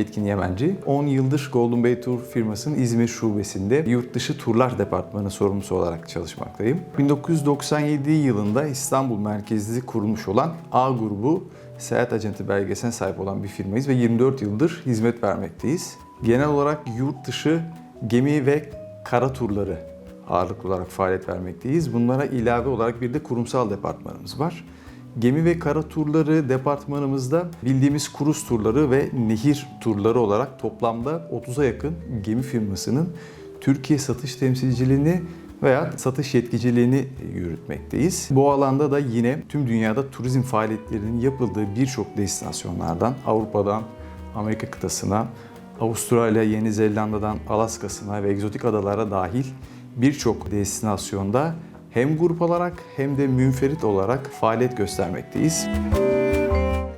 Yetkin Yemenci. 10 yıldır Golden Bay Tour firmasının İzmir şubesinde yurt dışı turlar departmanı sorumlusu olarak çalışmaktayım. 1997 yılında İstanbul merkezli kurulmuş olan A grubu seyahat acenti belgesine sahip olan bir firmayız ve 24 yıldır hizmet vermekteyiz. Genel olarak yurt dışı gemi ve kara turları ağırlıklı olarak faaliyet vermekteyiz. Bunlara ilave olarak bir de kurumsal departmanımız var. Gemi ve kara turları departmanımızda bildiğimiz kruz turları ve nehir turları olarak toplamda 30'a yakın gemi firmasının Türkiye satış temsilciliğini veya satış yetkiciliğini yürütmekteyiz. Bu alanda da yine tüm dünyada turizm faaliyetlerinin yapıldığı birçok destinasyonlardan Avrupa'dan Amerika kıtasına, Avustralya, Yeni Zelanda'dan Alaska'sına ve egzotik adalara dahil birçok destinasyonda hem grup olarak hem de münferit olarak faaliyet göstermekteyiz.